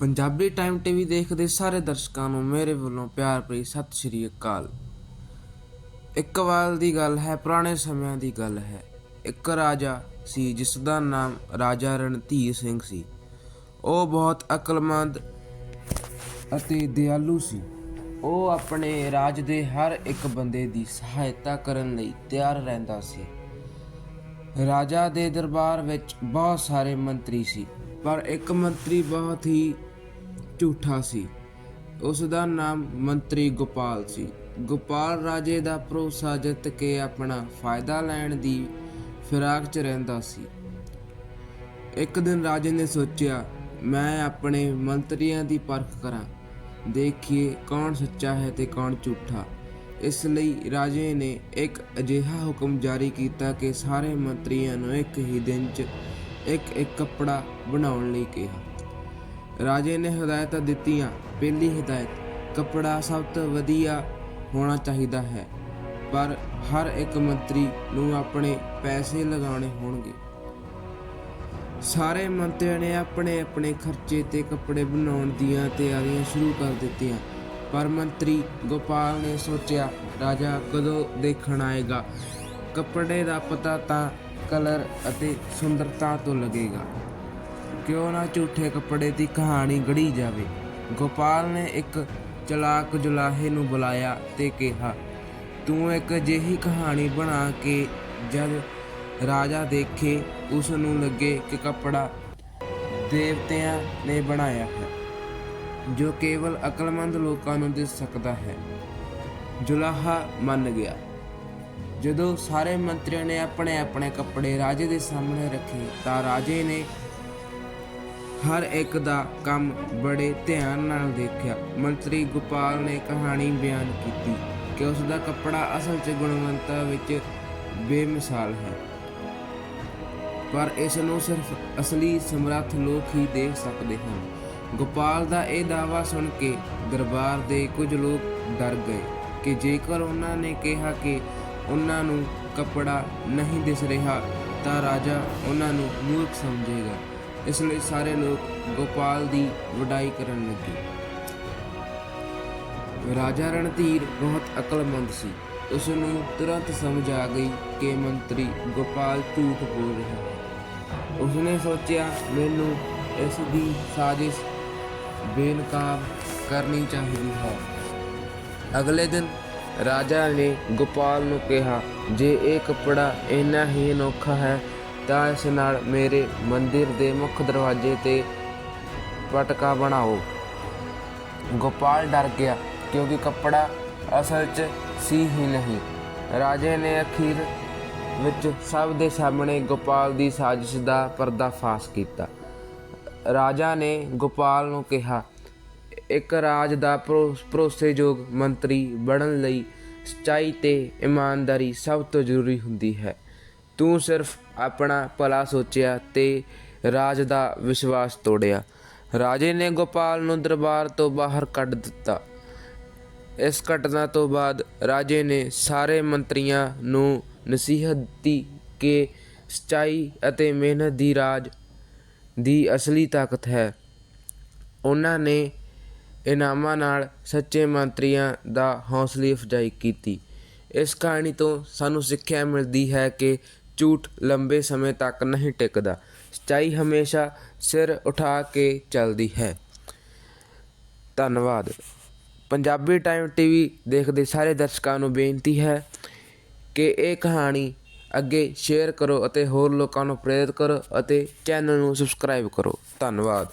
Punjabi time TV ਦੇਖਦੇ ਸਾਰੇ ਦਰਸ਼ਕਾਂ ਨੂੰ ਮੇਰੇ ਵੱਲੋਂ ਪਿਆਰ ਭਰੀ ਸਤਿ ਸ਼੍ਰੀ ਅਕਾਲ। ਇੱਕ ਵਾਰ ਦੀ ਗੱਲ ਹੈ, ਪੁਰਾਣੇ ਸਮਿਆਂ ਦੀ ਗੱਲ ਹੈ। ਇੱਕ ਰਾਜਾ ਸੀ, ਜਿਸ ਦਾ ਨਾਮ ਰਾਜਾ ਰਣਧੀਰ ਸਿੰਘ ਸੀ। ਉਹ ਬਹੁਤ ਅਕਲਮੰਦ ਅਤੇ ਦਿਆਲੂ ਸੀ। ਉਹ ਆਪਣੇ ਰਾਜ ਦੇ ਹਰ ਇੱਕ ਬੰਦੇ ਦੀ ਸਹਾਇਤਾ ਕਰਨ ਲਈ ਤਿਆਰ ਰਹਿੰਦਾ ਸੀ। ਰਾਜਾ ਦੇ ਦਰਬਾਰ ਵਿੱਚ ਬਹੁਤ ਸਾਰੇ ਮੰਤਰੀ ਸੀ, ਪਰ ਇੱਕ ਮੰਤਰੀ ਬਹੁਤ ਹੀ ਝੂਠਾ ਸੀ। ਉਸ ਦਾ ਨਾਮ ਮੰਤਰੀ ਗੋਪਾਲ ਸੀ। ਗੋਪਾਲ ਰਾਜੇ ਦਾ ਭਰੋਸਾ ਜਿੱਤ ਕੇ ਆਪਣਾ ਫਾਇਦਾ ਲੈਣ ਦੀ ਫਿਰਾਕ 'ਚ ਰਹਿੰਦਾ ਸੀ। ਇੱਕ ਦਿਨ ਰਾਜੇ ਨੇ ਸੋਚਿਆ, ਮੈਂ ਆਪਣੇ ਮੰਤਰੀਆਂ ਦੀ ਪਰਖ ਕਰਾਂ। ਦੇਖੀਏ ਕੌਣ ਸੱਚਾ ਹੈ ਤੇ ਕੌਣ ਝੂਠਾ। ਇਸ ਲਈ ਰਾਜੇ ਨੇ ਇੱਕ ਅਜਿਹਾ ਹੁਕਮ ਜਾਰੀ ਕੀਤਾ ਕਿ ਸਾਰੇ ਮੰਤਰੀਆਂ ਨੂੰ ਇੱਕ ਹੀ ਦਿਨ 'ਚ ਇੱਕ ਇੱਕ ਕੱਪੜਾ ਬਣਾਉਣ ਲਈ ਕਿਹਾ। ਰਾਜੇ ਨੇ ਹਦਾਇਤਾਂ ਦਿੱਤੀਆਂ। ਪਹਿਲੀ ਹਦਾਇਤ, ਕੱਪੜਾ ਸਭ ਤੋਂ ਵਧੀਆ ਹੋਣਾ ਚਾਹੀਦਾ ਹੈ, ਪਰ ਹਰ ਇੱਕ ਮੰਤਰੀ ਨੂੰ ਆਪਣੇ ਪੈਸੇ ਲਗਾਉਣੇ ਹੋਣਗੇ। ਸਾਰੇ ਮੰਤਰੀਆਂ ਨੇ ਆਪਣੇ ਆਪਣੇ ਖਰਚੇ ਤੇ ਕੱਪੜੇ ਬਣਾਉਣ ਦੀਆਂ ਤਿਆਰੀਆਂ ਸ਼ੁਰੂ ਕਰ ਦਿੱਤੀਆਂ, ਪਰ ਮੰਤਰੀ ਗੋਪਾਲ ਨੇ ਸੋਚਿਆ, ਰਾਜਾ ਕਦੋਂ ਦੇਖਣ ਆਏਗਾ? ਕੱਪੜੇ ਦਾ ਪਤਾ ਤਾਂ ਕਲਰ ਅਤੇ ਸੁੰਦਰਤਾ ਤੋਂ ਲੱਗੇਗਾ। ਕਿਉਂ ਨਾ ਝੂਠੇ ਕੱਪੜੇ ਦੀ ਕਹਾਣੀ ਗੜੀ ਜਾਵੇ? ਗੋਪਾਲ ਨੇ ਇੱਕ ਚਲਾਕ ਜੁਲਾਹੇ ਨੂੰ ਬੁਲਾਇਆ ਤੇ ਕਿਹਾ, ਤੂੰ ਇੱਕ ਅਜਿਹੀ ਕਹਾਣੀ ਬਣਾ ਕੇ ਜਦ ਰਾਜਾ ਦੇਖੇ, ਉਸ ਨੂੰ ਲੱਗੇ ਕਿ ਕੱਪੜਾ ਦੇਵਤਿਆਂ ਨੇ ਬਣਾਇਆ ਹੈ, ਜੋ ਕੇਵਲ ਅਕਲਮੰਦ ਲੋਕਾਂ ਨੂੰ ਦਿਸ ਸਕਦਾ ਹੈ। ਜੁਲਾਹਾ ਮੰਨ ਗਿਆ। ਜਦੋਂ ਸਾਰੇ ਮੰਤਰੀਆਂ ਨੇ ਆਪਣੇ ਆਪਣੇ ਕੱਪੜੇ ਰਾਜੇ ਦੇ ਸਾਹਮਣੇ ਰੱਖੇ, ਤਾਂ ਰਾਜੇ ਨੇ ਹਰ ਇੱਕ ਦਾ ਕੰਮ ਬੜੇ ਧਿਆਨ ਨਾਲ ਦੇਖਿਆ। ਮੰਤਰੀ ਗੋਪਾਲ ਨੇ ਕਹਾਣੀ ਬਿਆਨ ਕੀਤੀ ਕਿ ਉਸ ਦਾ ਕੱਪੜਾ ਅਸਲ 'ਚ ਗੁਣਵੰਤਾ ਵਿੱਚ ਬੇਮਿਸਾਲ ਹੈ। ਪਰ ਇਸ ਨੂੰ ਸਿਰਫ ਅਸਲੀ ਸਮਰੱਥ ਲੋਕ ਹੀ ਦੇਖ ਸਕਦੇ ਹਨ। ਗੋਪਾਲ ਦਾ ਇਹ ਦਾਅਵਾ ਸੁਣ ਕੇ ਦਰਬਾਰ ਦੇ ਕੁਝ ਲੋਕ ਡਰ ਗਏ ਕਿ ਜੇਕਰ ਉਹਨਾਂ ਨੇ ਕਿਹਾ ਕਿ ਉਹਨਾਂ ਨੂੰ ਕੱਪੜਾ ਨਹੀਂ ਦਿਸ ਰਿਹਾ ਤਾਂ ਰਾਜਾ ਉਹਨਾਂ ਨੂੰ ਮੂਰਖ ਸਮਝੇਗਾ। ਇਸ ਲਈ ਸਾਰੇ ਲੋਕ ਗੋਪਾਲ ਦੀ ਵਡਾਈ ਕਰਨ ਲੱਗੇ। ਰਾਜਾ ਰਣਧੀਰ ਬਹੁਤ ਅਕਲਮੰਦ ਸੀ। ਉਸ ਨੂੰ ਤੁਰੰਤ ਸਮਝ ਆ ਗਈ ਕਿ ਮੰਤਰੀ ਗੋਪਾਲ ਝੂਠ ਬੋਲ ਰਿਹਾ ਹੈ। ਉਸਨੇ ਸੋਚਿਆ, ਮੈਨੂੰ ਇਸ ਦੀ ਸਾਜ਼ਿਸ਼ ਬੇਨਕਾਬ ਕਰਨੀ ਚਾਹੀਦੀ ਹੈ। ਅਗਲੇ ਦਿਨ ਰਾਜਾ ਨੇ ਗੋਪਾਲ ਨੂੰ ਕਿਹਾ, ਜੇ ਇਹ ਕੱਪੜਾ ਇੰਨਾ ਹੀ ਅਨੋਖਾ ਹੈ ਤਾਂ ਇਸ ਨਾਲ ਮੇਰੇ ਮੰਦਿਰ ਦੇ ਮੁੱਖ ਦਰਵਾਜ਼ੇ ਤੇ ਪਟਕਾ ਬਣਾਓ। ਗੋਪਾਲ ਡਰ ਗਿਆ ਕਿਉਂਕਿ ਕੱਪੜਾ ਅਸਲ 'ਚ ਸੀ ਹੀ ਨਹੀਂ। ਰਾਜੇ ਨੇ ਅਖੀਰ ਵਿੱਚ ਸਭ ਦੇ ਸਾਹਮਣੇ ਗੋਪਾਲ ਦੀ ਸਾਜ਼ਿਸ਼ ਦਾ ਪਰਦਾਫਾਸ਼ ਕੀਤਾ। ਰਾਜਾ ਨੇ ਗੋਪਾਲ ਨੂੰ ਕਿਹਾ, ਇੱਕ ਰਾਜ ਦਾ ਭਰੋ- ਭਰੋਸੇਯੋਗ ਮੰਤਰੀ ਬਣਨ ਲਈ ਸੱਚਾਈ ਤੇ ਇਮਾਨਦਾਰੀ ਸਭ ਤੋਂ ਜ਼ਰੂਰੀ ਹੁੰਦੀ ਹੈ। ਤੂੰ ਸਿਰਫ ਆਪਣਾ ਭਲਾ ਸੋਚਿਆ ਤੇ ਰਾਜ ਦਾ ਵਿਸ਼ਵਾਸ ਤੋੜਿਆ। ਰਾਜੇ ਨੇ ਗੋਪਾਲ ਨੂੰ ਦਰਬਾਰ ਤੋਂ ਬਾਹਰ ਕੱਢ ਦਿੱਤਾ। ਇਸ ਘਟਨਾ ਤੋਂ ਬਾਅਦ ਰਾਜੇ ਨੇ ਸਾਰੇ ਮੰਤਰੀਆਂ ਨੂੰ ਨਸੀਹਤ ਦਿੱਤੀ ਕਿ ਸਚਾਈ ਅਤੇ ਮਿਹਨਤ ਦੀ ਰਾਜ ਦੀ ਅਸਲੀ ਤਾਕਤ ਹੈ। ਉਹਨਾਂ ਨੇ ਇਨਾਮਾਂ ਨਾਲ ਸੱਚੇ ਮੰਤਰੀਆਂ ਦਾ ਹੌਸਲਾ ਅਫਜ਼ਾਈ ਕੀਤੀ। ਇਸ ਕਹਾਣੀ ਤੋਂ ਸਾਨੂੰ ਸਿੱਖਿਆ ਮਿਲਦੀ ਹੈ ਕਿ ਝੂਠ ਲੰਬੇ ਸਮੇਂ ਤੱਕ ਨਹੀਂ ਟਿਕਦਾ। ਸੱਚਾਈ ਹਮੇਸ਼ਾ ਸਿਰ ਉਠਾ ਕੇ ਚੱਲਦੀ ਹੈ। ਧੰਨਵਾਦ। ਪੰਜਾਬੀ ਟਾਈਮ ਟੀਵੀ ਦੇਖਦੇ ਸਾਰੇ ਦਰਸ਼ਕਾਂ ਨੂੰ ਬੇਨਤੀ ਹੈ ਕਿ ਇਹ ਕਹਾਣੀ ਅੱਗੇ ਸ਼ੇਅਰ ਕਰੋ ਅਤੇ ਹੋਰ ਲੋਕਾਂ ਨੂੰ ਪ੍ਰੇਰਿਤ ਕਰੋ ਅਤੇ ਚੈਨਲ ਨੂੰ ਸਬਸਕ੍ਰਾਈਬ ਕਰੋ। ਧੰਨਵਾਦ।